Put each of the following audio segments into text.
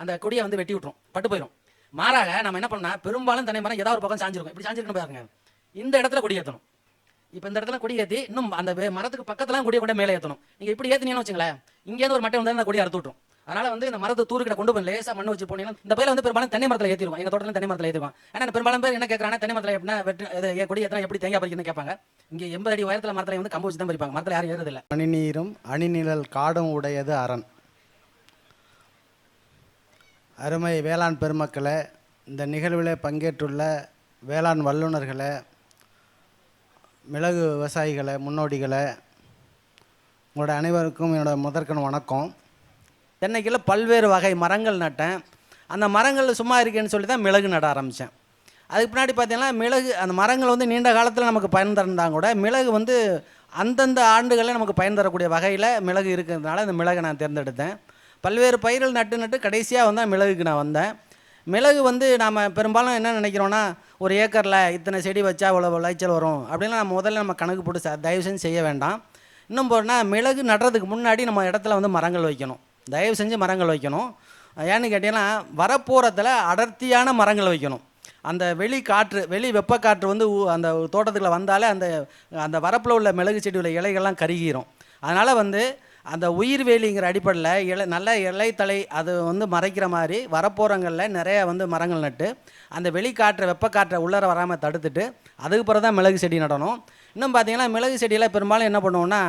அந்த கொடியை வந்து வெட்டி விட்டுரும். பட்டு போயிடும் மாறாக நம்ம என்ன பண்ணா பெரும்பாலும் தென்னை மரம் ஏதாவது ஒரு பக்கம் சாஞ்சிருக்கும். இப்படி சாஞ்சிருக்கணும் பாருங்க. இந்த இடத்துல கொடி ஏற்றணும் இப்போ இந்த இடத்துல கொடி ஏற்றி இன்னும் அந்த மரத்துக்கு பக்கத்துலாம் கொடியை கொண்டு மேலே ஏற்றணும் நீங்கள் இப்படி ஏற்றினீங்கன்னு வச்சுங்களேன் இங்கேருந்து ஒரு மட்டை வந்து அந்த கொடி அறுத்து விட்டுரும். அதனால வந்து இந்த மரத்தை தூருக்கிட்ட கொண்டு போய் லேசாக மண்ணு வச்சு போனீங்கன்னா இந்த பயில வந்து பெரும்பாலும் தென்னை மரத்தில் ஏற்றிருவோம் எங்கள் தோட்டத்தில் தென்னை மரத்தில் ஏற்றிருவோம் ஆனால் பெரும்பாலும் பேர் என்ன கேட்குறாங்க தென்னை மரத்தில் எப்படின்னா வெட்டு கொடி ஏற்றினா எப்படி தேங்காய் பறிக்கணும்னு கேட்பாங்க. இங்கே எண்பது அடி உயரத்தில் மரத்தில் வந்து கம்பு வச்சு தான் பறிப்பாங்க. மரத்தில் யாரும் ஏறதில்லை அணிநீரும் அணிநிழல் காடும் உடையது அரண். அருமை வேளாண் பெருமக்களை இந்த நிகழ்வில் பங்கேற்றுள்ள வேளாண் வல்லுநர்களை மிளகு விவசாயிகளை முன்னோடிகளை உங்களோட அனைவருக்கும் என்னோடய முதற்கண் வணக்கம். தென்னைக்கில் பல்வேறு வகை மரங்கள் நட்டேன். அந்த மரங்கள் சும்மா இருக்கேன்னு சொல்லி தான் மிளகு நட ஆரம்பித்தேன் அதுக்கு பின்னாடி பார்த்தீங்கன்னா மிளகு அந்த மரங்கள் வந்து நீண்ட காலத்தில் நமக்கு பயன் தந்தாங்க கூட மிளகு வந்து அந்தந்த ஆண்டுகளில் நமக்கு பயன் தரக்கூடிய வகையில் மிளகு இருக்கிறதுனால அந்த மிளகை நான் தேர்ந்தெடுத்தேன். பல்வேறு பயிர்கள் நட்டு நட்டு கடைசியாக வந்து மிளகுக்கு நான் வந்தேன். மிளகு வந்து நாம் பெரும்பாலும் என்ன நினைக்கிறோன்னா ஒரு ஏக்கரில் இத்தனை செடி வச்சா இவ்வளோ விளைச்சல் வரும்? அப்படின்லாம் நம்ம முதல்ல நம்ம கணக்கு போட்டு ச- தயவு செஞ்சு செய்ய வேண்டாம். இன்னும் போனால் மிளகு நடுறதுக்கு முன்னாடி நம்ம இடத்துல வந்து மரங்கள் வைக்கணும். தயவு செஞ்சு மரங்கள் வைக்கணும். ஏன்னு கேட்டிங்கன்னா வரப்போகிறத்தில் அடர்த்தியான மரங்கள் வைக்கணும். அந்த வெளி காற்று வெளி வெப்பக்காற்று வந்து ஊ- அந்த தோட்டத்தில் வந்தாலே அந்த அந்த வரப்பில் உள்ள மிளகு செடி உள்ள இலைகள்லாம் கருகிரும். அதனால் வந்து அந்த உயிர் வேலிங்கிற அடிப்படையில் இலை நல்ல இலைத்தலை அது வந்து மறைக்கிற மாதிரி வரப்போகிறங்களில் நிறைய வந்து மரங்கள் நட்டு அந்த வெளிக்காற்றை வெப்பக்காற்றை உள்ளர வராமல் தடுத்துட்டு அதுக்கு பிறகு தான் மிளகு செடி நடணும். இன்னும் பார்த்தீங்கன்னா மிளகு செடியெல்லாம் பெரும்பாலும் என்ன பண்ணுவோம்னா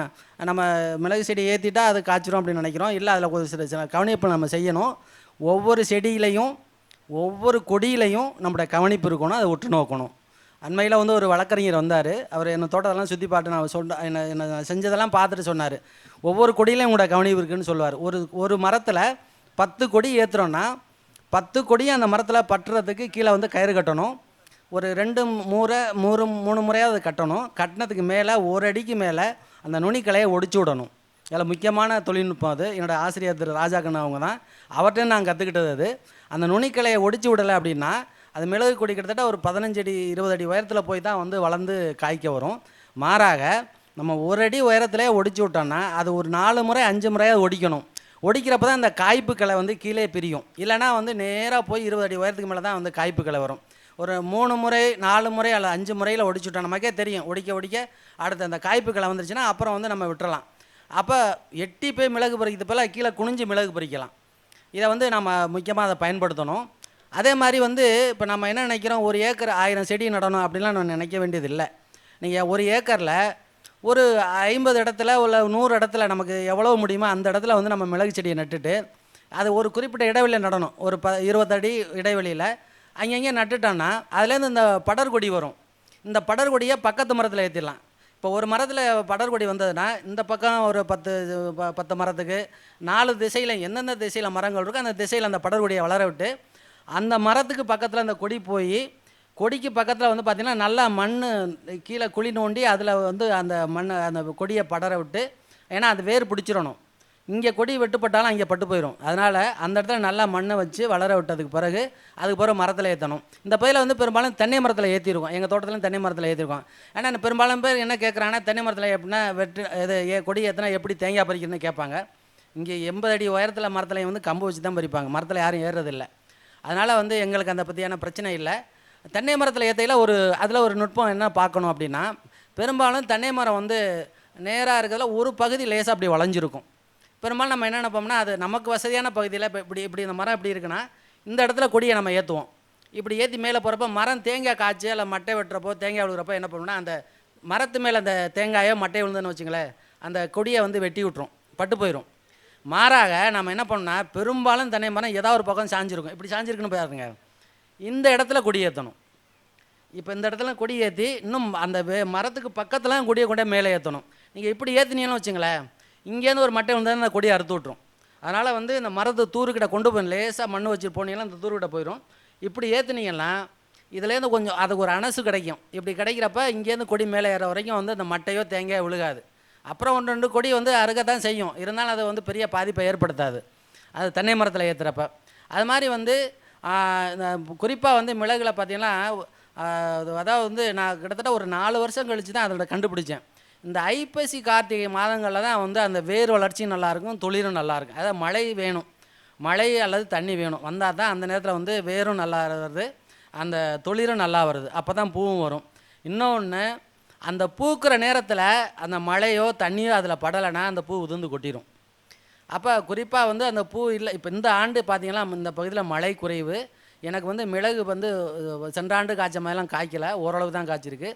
நம்ம மிளகு செடி ஏற்றிட்டா அது காய்ச்சிரும் அப்படின்னு நினைக்கிறோம். இல்லை அதில் ஒரு சில சில கவனிப்பு நம்ம செய்யணும். ஒவ்வொரு செடியிலையும் ஒவ்வொரு கொடியிலையும் நம்மளோட கவனிப்பு இருக்கணும் அதை உற்று நோக்கணும். அண்மையில் வந்து ஒரு வழக்கறிஞர் வந்தார். அவர் என்ன தோட்டத்தெல்லாம் சுற்றி பார்த்து நான் சொன்ன என்ன என்ன செஞ்சதெல்லாம் பார்த்துட்டு சொன்னார். ஒவ்வொரு கொடியிலையும் உங்களோட கவனிப்பு இருக்குன்னு சொல்லுவார். ஒரு ஒரு மரத்தில் பத்து கொடி ஏற்றுறோன்னா பத்து கொடியும் அந்த மரத்தில் பட்டுறதுக்கு கீழே வந்து கயிறு கட்டணும். ஒரு ரெண்டு முறை மூணு மூணு முறையாவது கட்டணும். கட்டினதுக்கு மேலே ஒரு அடிக்கு மேலே அந்த நுனிக்கலையை ஒடிச்சு விடணும். இதில் முக்கியமான தொழில்நுட்பம் அது. என்னோடய ஆசிரியர் திரு ராஜாக்கண்ணன் அவங்க தான் அவர்கிட்ட நான் கற்றுக்கிட்டது அது. அந்த நுனிக்கலையை ஒடிச்சு விடலை அப்படின்னா அது மிளகு கொடி கிட்டத்தட்ட ஒரு பதினஞ்சடி இருபது அடி உயரத்தில் போய் தான் வந்து வளர்ந்து காய்க்க வரும். மாறாக நம்ம ஒரு அடி உயரத்திலே ஒடிச்சு விட்டோம்னா அது ஒரு நாலு முறை அஞ்சு முறையாக ஒடிக்கணும். ஒடிக்கிறப்ப தான் அந்த காய்ப்பு கிளை வந்து கீழே பிரியும். இல்லைனா வந்து நேராக போய் இருபது அடி உயரத்துக்கு மேலே தான் வந்து காய்ப்பு கிளை வரும். ஒரு மூணு முறை நாலு முறை அல்லது அஞ்சு முறையில் ஒடிச்சுட்டோம் நமக்கே தெரியும். ஒடிக்க ஒடிக்க அடுத்து அந்த காய்ப்பு கிளை வந்துருச்சுன்னா அப்புறம் வந்து நம்ம விட்டுறலாம். அப்போ எட்டி போய் மிளகு பறிக்கிறது போல கீழே குனிஞ்சு மிளகு பறிக்கலாம். இதை வந்து நம்ம முக்கியமாக அதை பயன்படுத்தணும். அதே மாதிரி வந்து இப்போ நம்ம என்ன நினைக்கிறோம்? ஒரு ஏக்கர் ஆயிரம் செடி நடணும் அப்படிலாம் நம்ம நினைக்க வேண்டியதில்லை. நீங்கள் ஒரு ஏக்கரில் ஒரு ஐம்பது இடத்துல உள்ள நூறு இடத்துல நமக்கு எவ்வளோ முடியுமோ அந்த இடத்துல வந்து நம்ம மிளகு செடியை நட்டுட்டு அது ஒரு குறிப்பிட்ட இடைவெளியில் நடணும். ஒரு ப இருபத்தடி இடைவெளியில். அங்கங்கே நட்டுட்டோன்னா அதுலேருந்து இந்த படர்கொடி வரும். இந்த படர்கொடியை பக்கத்து மரத்தில் ஏற்றிடலாம் இப்போ ஒரு மரத்தில் படர்கொடி வந்ததுன்னா இந்த பக்கம் ஒரு பத்து ப- பத்து மரத்துக்கு நாலு திசையில் எந்தெந்த திசையில் மரங்கள் இருக்கோ அந்த திசையில் அந்த படர்கொடியை வளர விட்டு அந்த மரத்துக்கு பக்கத்தில் அந்த கொடி போய் கொடிக்கு பக்கத்தில் வந்து பார்த்திங்கன்னா நல்லா மண் கீழே குழி நோண்டி அதில் வந்து அந்த மண் அந்த கொடியை படர விட்டு ஏன்னா அது வேர் பிடிச்சிடணும். இங்கே கொடி வெட்டுப்பட்டாலும் அங்கே பட்டு போயிடும் அதனால் அந்த இடத்துல நல்லா மண்ணை வச்சு வளர விட்டதுக்கு பிறகு அதுக்கு பிறகு மரத்தில் ஏற்றணும் இந்த பயில வந்து பெரும்பாலும் தென்னை மரத்தில் ஏற்றிருக்கோம் எங்கள் தோட்டத்துலையும் தென்னை மரத்தில் ஏற்றிருக்கோம் ஏன்னா பெரும்பாலும் பேர் என்ன கேட்குறாங்கன்னா தென்னை மரத்தில் எப்படின்னா வெட்டு இது ஏ கொடி ஏற்றினா எப்படி தேங்காய் பறிக்கணும்னு கேட்பாங்க. இங்கே எண்பது அடி உயரத்தில் மரத்தில் வந்து கம்பு வச்சு தான் பறிப்பாங்க. மரத்தில் யாரும் ஏறுறதில்லை. அதனால் வந்து எங்களுக்கு அந்த பற்றியான பிரச்சனை இல்லை. தென்னை மரத்தில் ஏற்றையில் ஒரு அதில் ஒரு நுட்பம் என்ன பார்க்கணும் அப்படின்னா பெரும்பாலும் தென்னை மரம் வந்து நேராக இருக்கிறதுல ஒரு பகுதி லேசாக அப்படி வளைஞ்சிருக்கும். பெரும்பாலும் நம்ம என்ன நினைப்போம்னா அது நமக்கு வசதியான பகுதியில் இப்போ இப்படி இப்படி இந்த மரம் இப்படி இருக்குன்னா இந்த இடத்துல கொடியை நம்ம ஏற்றுவோம் இப்படி ஏற்றி மேலே போகிறப்ப மரம் தேங்காய் காய்ச்சி இல்லை மட்டை வெட்டுறப்போ தேங்காய் விழுகிறப்போ என்ன பண்ணுவோம்னா அந்த மரத்து மேலே அந்த தேங்காயோ மட்டை விழுந்துன்னு வச்சுங்களேன் அந்த கொடியை வந்து வெட்டி விட்டுரும். பட்டு போயிடும் மாறாக நம்ம என்ன பண்ணோம்னா பெரும்பாலும் தென்னை மரம் ஏதாவது ஒரு பக்கம் சாஞ்சிருக்கும். இப்படி சாஞ்சிருக்குன்னு பாருங்க. இந்த இடத்துல கொடி ஏற்றணும் இப்போ இந்த இடத்துல கொடி ஏற்றி இன்னும் அந்த மரத்துக்கு பக்கத்தில் கொடியை கொண்டே மேலே ஏற்றணும் நீங்கள் இப்படி ஏற்றுனீங்கன்னு வச்சுங்களேன் இங்கேருந்து ஒரு மட்டை வந்தால் அந்த கொடியை அறுத்து விட்ரும் அதனால் வந்து இந்த மரத்தை தூருக்கிட்ட கொண்டு போய் லேசாக மண் வச்சுட்டு போனீங்கன்னா இந்த தூருக்கிட்ட போயிடும் இப்படி ஏற்றுனீங்கன்னா இதுலேருந்து கொஞ்சம் அதுக்கு ஒரு அனசு கிடைக்கும். இப்படி கிடைக்கிறப்ப இங்கேருந்து கொடி மேலே ஏற வரைக்கும் வந்து அந்த மட்டையோ தேங்காயோ விழுகாது. அப்புறம் ஒன்று ரெண்டு கொடி வந்து அறுக்கத்தான் செய்யும். இருந்தாலும் அது வந்து பெரிய பாதிப்பை ஏற்படுத்தாது. அது தென்னை மரத்தில் ஏற்றுறப்ப அது மாதிரி வந்து குறிப்பாக வந்து மிளகுல பார்த்திங்கன்னா அது அதாவது வந்து நான் கிட்டத்தட்ட ஒரு நாலு வருஷம் கழித்து தான் அதோட கண்டுபிடிச்சேன். இந்த ஐப்பசி கார்த்திகை மாதங்களில் தான் வந்து அந்த வேர் வளர்ச்சியும் நல்லாயிருக்கும் துளிரும் நல்லாயிருக்கும் அதாவது மழை வேணும். மழை அல்லது தண்ணி வேணும். வந்தால் தான் அந்த நேரத்தில் வந்து வேரும் நல்லா வருது அந்த தொழிலும் நல்லா வருது. அப்போ தான் பூவும் வரும். இன்னொன்று அந்த பூக்கிற நேரத்தில் அந்த மழையோ தண்ணியோ அதில் படலைன்னா அந்த பூ உதிர்ந்து கொட்டிடும் அப்போ குறிப்பாக வந்து அந்த பூ இல்லை இப்போ இந்த ஆண்டு பார்த்திங்கன்னா இந்த பகுதியில் மழை குறைவு. எனக்கு வந்து மிளகு வந்து சென்ற ஆண்டு காய்ச்ச மாதிரிலாம் காய்க்கலை ஓரளவு தான் காய்ச்சிருக்கு.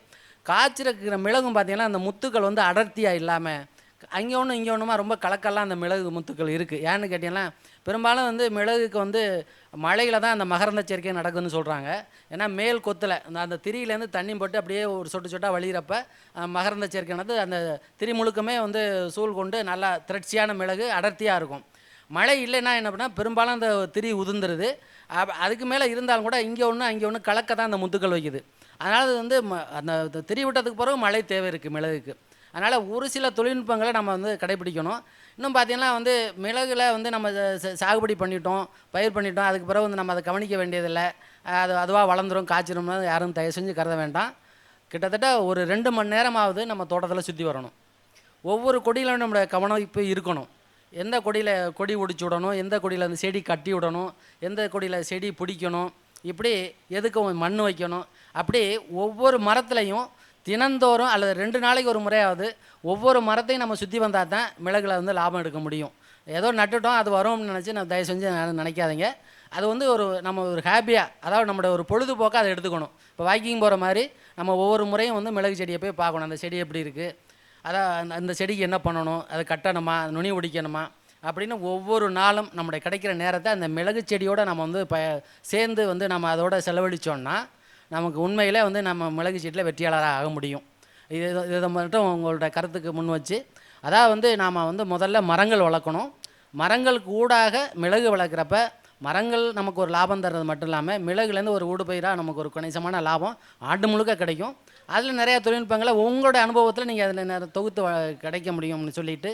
காய்ச்சிருக்கிற மிளகும் பார்த்திங்கன்னா அந்த முத்துக்கள் வந்து அடர்த்தியாக இல்லாமல் அங்கே ஒன்று இங்கே ஒன்றுமா ரொம்ப கலக்கெல்லாம் அந்த மிளகு முத்துக்கள் இருக்குது ஏன்னு கேட்டிங்கன்னா பெரும்பாலும் வந்து மிளகுக்கு வந்து மழையில் தான் அந்த மகரந்த சேர்க்கை நடக்குதுன்னு சொல்கிறாங்க ஏன்னா மேல் கொத்தில் அந்த அந்த திரியிலேருந்து தண்ணி போட்டு அப்படியே ஒரு சொட்டு சொட்டாக வழிகிறப்ப மகரந்த சேர்க்கைனது அந்த திரி முழுக்கமே வந்து சூழ் கொண்டு நல்லா திரட்சியான மிளகு அடர்த்தியாக இருக்கும். மழை இல்லைன்னா என்ன பண்ணால் பெரும்பாலும் அந்த திரி உதிர்ந்துருது. அதுக்கு மேலே இருந்தாலும் கூட இங்கே ஒன்று அங்கே ஒன்று கலக்க தான் அந்த முத்துக்கள் வைக்குது. அதனால் அது வந்து ம- அந்த திரி விட்டதுக்கு பிறகு மழை தேவை இருக்குது மிளகுக்கு. அதனால் ஒரு சில தொழில்நுட்பங்களை நம்ம வந்து கடைபிடிக்கணும் இன்னும் பார்த்தீங்கன்னா வந்து மிளகுல வந்து நம்ம ச- சாகுபடி பண்ணிட்டோம் பயிர் பண்ணிட்டோம். அதுக்கு பிறகு வந்து நம்ம அதை கவனிக்க வேண்டியதில்லை. அது அதுவாக வளர்ந்துடும் காய்ச்சிரும்னு யாரும் தயவு செஞ்சு கருத வேண்டாம். கிட்டத்தட்ட ஒரு ரெண்டு மணி நேரமாவது நம்ம தோட்டத்தில் சுற்றி வரணும். ஒவ்வொரு கொடியிலும் நம்மளுடைய கவனம் இப்போ இருக்கணும். எந்த கொடியில் கொடி ஒடிச்சு விடணும் எந்த கொடியில் அந்த செடி கட்டி விடணும் எந்த கொடியில் செடி பிடிக்கணும் இப்படி எதுக்கு மண் வைக்கணும் அப்படி ஒவ்வொரு மரத்துலையும் தினந்தோறும் அல்லது ரெண்டு நாளைக்கு ஒரு முறையாவது ஒவ்வொரு மரத்தையும் நம்ம சுற்றி வந்தால் தான் மிளகுல வந்து லாபம் எடுக்க முடியும். ஏதோ நட்டுட்டோம் அது வரும்னு நினச்சி நான் தயவு செஞ்சு நினைக்காதீங்க. அது வந்து ஒரு நம்ம ஒரு ஹாப்பியாக அதாவது நம்மளோட ஒரு பொழுதுபோக்காக அதை எடுத்துக்கணும். இப்போ வாக்கிங் போகிற மாதிரி நம்ம ஒவ்வொரு முறையும் வந்து மிளகு செடியை போய் பார்க்கணும். அந்த செடி எப்படி இருக்குது அதான் அந்த அந்த செடிக்கு என்ன பண்ணணும்? அதை கட்டணுமா? நுனி ஒடிக்கணுமா அப்படின்னு ஒவ்வொரு நாளும் நம்முடைய கிடைக்கிற நேரத்தை அந்த மிளகு செடியோடு நம்ம வந்து ப சேர்ந்து வந்து நம்ம அதோட செலவழித்தோன்னா நமக்கு உண்மையிலே வந்து நம்ம மிளகு செடியில் வெற்றியாளராக ஆக முடியும். இது இதை மட்டும் உங்களோட கருத்துக்கு முன் வச்சு அதாவது வந்து நாம் வந்து முதல்ல மரங்கள் வளர்க்கணும். மரங்களுக்கு ஊடாக மிளகு வளர்க்குறப்ப மரங்கள் நமக்கு ஒரு லாபம் தர்றது மட்டும் இல்லாமல் மிளகுலேருந்து ஒரு ஊடுபயிராக நமக்கு ஒரு கணிசமான லாபம். ஆண்டு முழுக்க கிடைக்கும். அதில் நிறைய தொழில்நுட்பங்களை உங்களோட அனுபவத்தில் நீங்கள் அதில் தொகுத்து வ- கிடைக்க முடியும்னு சொல்லிட்டு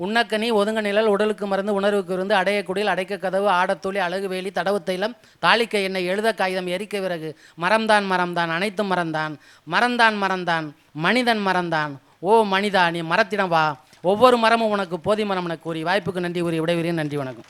உண்ணக்கனி ஒதுங்க நிழல் உடலுக்கு மருந்து உணர்வுக்கு இருந்து அடையக்குடியில் அடைக்க கதவு ஆடத்தொழி அழகு வேலி தடவு தைலம் தாளிக்க எண்ணெய் எழுத காகிதம் எரிக்க விறகு மரம்தான் மரம்தான் அனைத்தும் மறந்தான் மறந்தான் மறந்தான் மனிதன் மறந்தான் ஓ மனிதா நீ மரத்திடம் வா ஒவ்வொரு மரமும் உனக்கு போதி மரம் என கூறி வாய்ப்புக்கு நன்றி கூறி விடைபெறுகிறேன். நன்றி வணக்கம்.